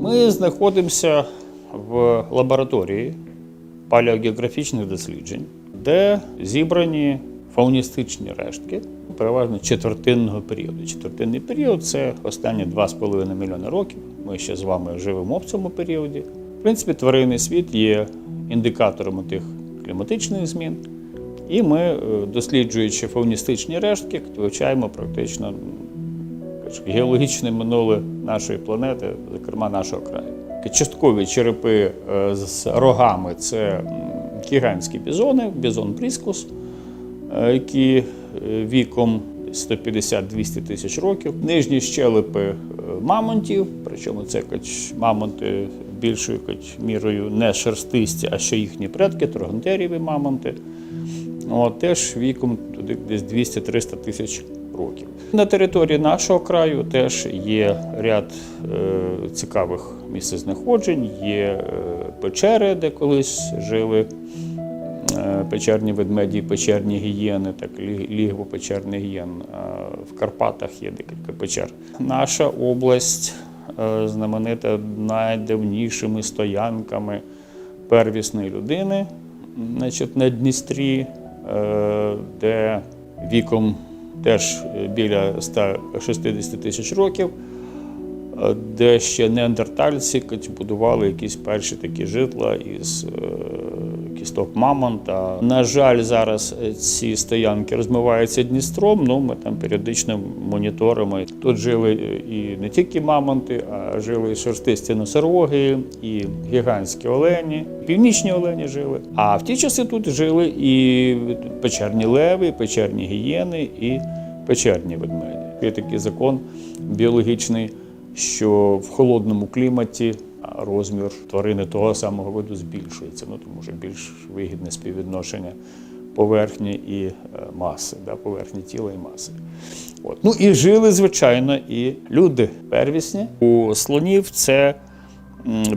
Ми знаходимося в лабораторії палеогеографічних досліджень, де зібрані фауністичні рештки, переважно четвертинного періоду. Четвертинний період це останні 2,5 мільйони років. Ми ще з вами живемо в цьому періоді. В принципі, тваринний світ є індикатором тих кліматичних змін. І ми, е, досліджуючи фауністичні рештки, вивчаємо практично геологічне минуле нашої планети, зокрема нашого краю. Часткові черепи е, з рогами це гігантські бізони, бізон пріскус, е, які віком 150-200 тисяч років. Нижні щелепи мамонтів, причому це мамонти більшою мірою не шерстисті, а ще їхні предки, трогонтеріві мамонти. От, теж віком туди десь 200-300 тисяч років. На території нашого краю теж є ряд е, цікавих місцезнаходжень, є е, печери, де колись жили е, печерні ведмеді, печерні гієни, так лігво печерних гієн. Е, В Карпатах є декілька печер. Наша область е, знаменита найдавнішими стоянками первісної людини, значить, на Дністрі, е, де віком теж біля 160 тисяч років, е, де ще неандертальці будували якісь перші такі житла із кісток мамонта. На жаль, зараз е, ці стоянки розмиваються Дністром. Ну, ми там періодично моніторимо. Тут жили е, і не тільки мамонти, а жили і шерстисті носороги, і гігантські олені, північні олені жили. А в ті часи тут жили і печерні леви, печерні гієни, і печерні ведмеді. Є такий закон біологічний, що в холодному кліматі розмір тварини того самого виду збільшується, ну тому що більш вигідне співвідношення поверхні і е, маси, да, поверхні тіла і маси. От. Ну і жили, звичайно, і люди первісні. У слонів це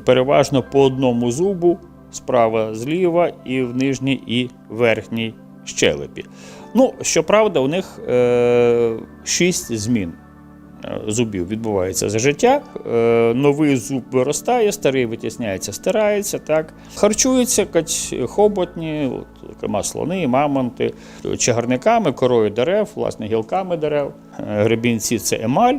переважно по одному зубу, справа зліва, і в нижній і верхній щелепі. Ну, щоправда, у них е, шість змін зубів відбувається за життя. Е, новий зуб виростає, старий витісняється, стирається. Так. Харчуються кать, хоботні, от, зокрема слони, мамонти, чагарниками, корою дерев, власне, гілками дерев. Е, Гребінці це емаль.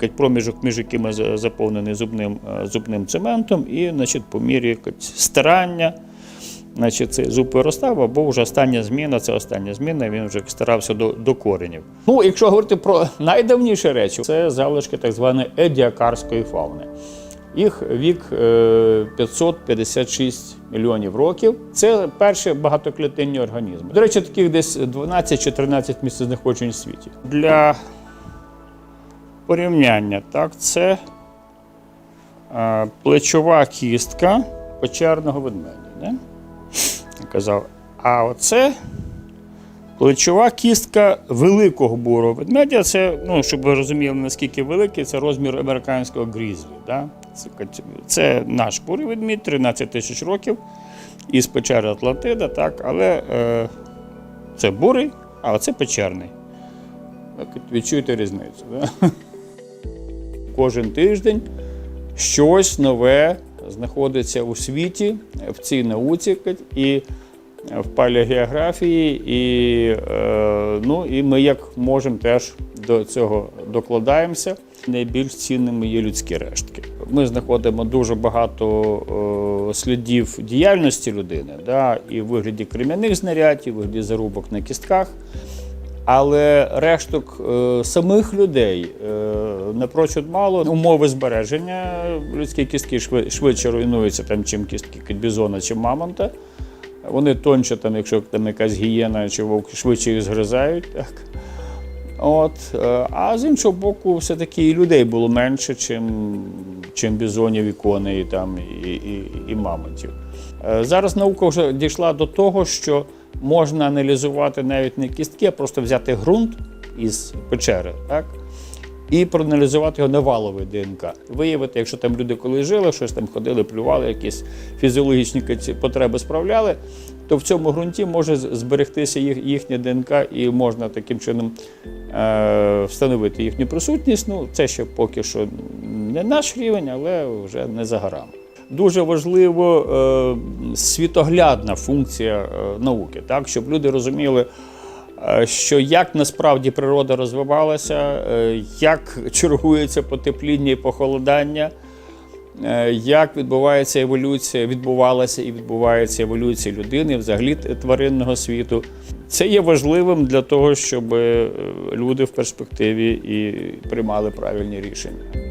кать, Проміжок між якими за- заповнений зубним, е, зубним цементом, і значить, по мірі кать, стирання значить, цей зуб виростав, або вже остання зміна, це остання зміна, він вже старався до, до коренів. Ну, якщо говорити про найдавніші речі, це залишки так званої едіакарської фауни. Їх вік е, 556 мільйонів років. Це перші багатоклітинні організми. До речі, таких десь 12 чи 13 місцезнаходжень у світі. Для порівняння, так, це е, плечова кістка печерного ведмедя. Казав, а оце плечова кістка великого бурого ведмедя. Це, ну, щоб ви розуміли, наскільки великий, це розмір американського грізлі. Да? Це, це наш бурий ведмідь, 13 тисяч років із печери Атлантида, так, але е, це бурий, а оце печерний. Відчуєте різницю. Да? Кожен тиждень щось нове знаходиться у світі в цій науці і в палеогеографії, і, е, ну, і ми як можемо теж до цього докладаємося. Найбільш цінними є людські рештки. Ми знаходимо дуже багато е, слідів діяльності людини, да, і в вигляді крем'яних знарядь, і в вигляді зарубок на кістках. Але решток е, самих людей напрочуд мало. Умови збереження людські кістки швидше руйнуються, там, чим кістки кітбізона чи мамонта. Вони тонче, там, якщо там якась гієна чи вовк, швидше їх згризають. Так. От. е, А з іншого боку, все-таки і людей було менше, чим, чим бізонів, і і, там, і, і, і мамонтів. Е, Зараз наука вже дійшла до того, що можна аналізувати навіть не кістки, а просто взяти ґрунт із печери, так? І проаналізувати його на валове ДНК. Виявити, якщо там люди коли жили, щось там ходили, плювали, якісь фізіологічні потреби справляли, то в цьому ґрунті може зберегтися їх, їхня ДНК і можна таким чином е, встановити їхню присутність. Ну, це ще поки що не наш рівень, але вже не за горами. Дуже важливо е, світоглядна функція е, науки, так, щоб люди розуміли, що як насправді природа розвивалася, е, як чергується потепління і похолодання, е, як відбувається еволюція, відбувалася і відбувається еволюція людини, взагалі тваринного світу. Це є важливим для того, щоб е, люди в перспективі і приймали правильні рішення.